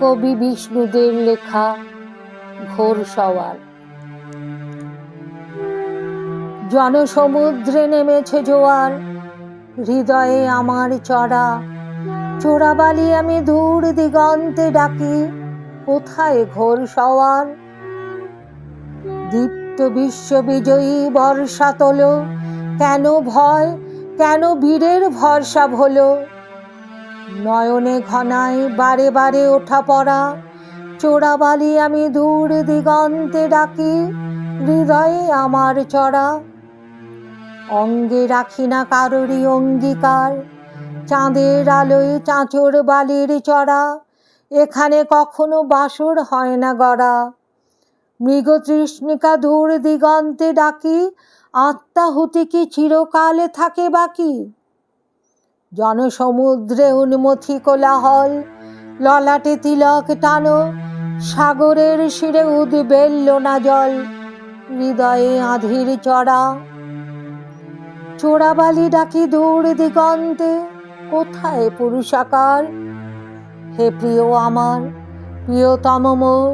কবি বিষ্ণুদের লেখা ঘোর সওয়ার জনসমুদ্রে নেমেছে জোয়ার হৃদয়ে আমার চড়া। চোরাবালি আমি দূর দিগন্তে ডাকি, কোথায় ঘোর সওয়ার দীপ্ত বিশ্ববিজয়ী বর্ষা তোলো, কেন ভয়, কেন বীরের ভরসা হলো নয়নে ঘনায় বারে বারে ওঠা পড়া। চোরাবালি আমি দূর দিগন্তে ডাকি, হৃদয়ে আমার চড়া। অঙ্গে রাখি না কারোরই অঙ্গীকার, চাঁদের আলোয় চাঁচর বালির চড়া। এখানে কখনো বাসর হয় না গড়া। মৃগতৃষ্ণিকা দূর দিগন্তে ডাকি, আত্মাহুতি কি চিরকালে থাকে বাকি? জনসমুদ্রে উন্মথি কোলাহল, ললাটে তিলক টানো, সাগরের শিরে উদ্বেল্ল না জল, হৃদয়ে আধির চড়া। চোরাবালি ডাকি দূর দিগন্তে, কোথায় পুরুষাকার হে প্রিয় আমার, প্রিয়তম মোর,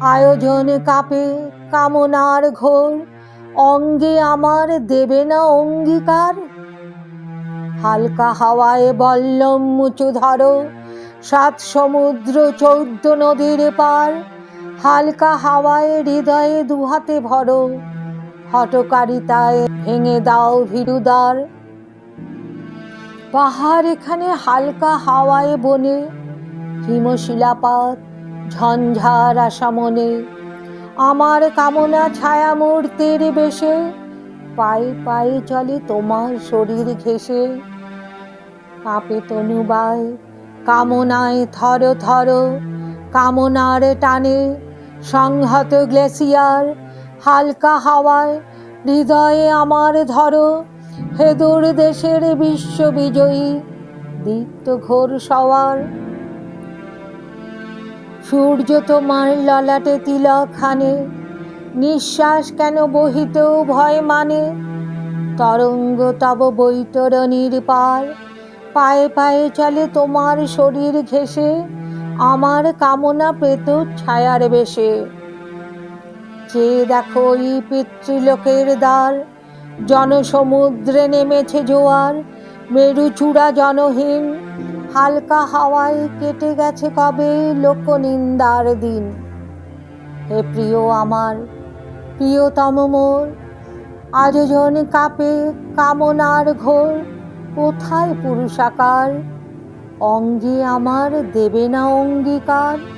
আয়োজন কাপে কামনার ঘোর, অঙ্গে আমার দেবে না অঙ্গীকার। হালকা হাওয়ায় বল্লম মুচু ধরো। সাত সমুদ্র চৌদ্দ নদীর পার। হালকা হাওয়ায় হৃদয়ে দুহাতে ভরো। হটকারিতায় ভেঙে দাও ভীরুদার পাহাড় এখানে হালকা হাওয়ায় বনে। হিমশিলাপাত, ঝঞ্ঝার আশা মনে। আমার কামনা ছায়া মূর্তির বেশে। পায়ে পায়ে চলে তোমার শরীর ঘেসে কাপে তনুবায়, কামনায় থর থর কামনার টানে সংহত গ্লেসিয়ার, হালকা হাওয়ায় হৃদয়ে আমার ধরো, হেদুর দেশের বিশ্ববিজয়ী দীপ্ত ঘোর সওয়ার। সূর্য তোমার ললাটে তিলক খানে নিঃশ্বাস কেন বহিতেও ভয় মানে? তরঙ্গ তব বৈতরণীর পার পায়ে পায়ে চলে তোমার শরীর ঘেসে আমার কামনা পেত ছায়ার বেশে। চেয়ে দেখো ওই পিতৃলোকের দ্বার, জনসমুদ্রে নেমেছে জোয়ার মেরু চূড়া জনহীন, হালকা হাওয়ায় কেটে গেছে কবে লোকনিন্দার দিন। হে প্রিয় আমার প্রিয়তম মোর আয়োজন কাপে কামনার ঘোর কোথায় পুরুষাকার? অঙ্গে আমার দেবে না অঙ্গীকার।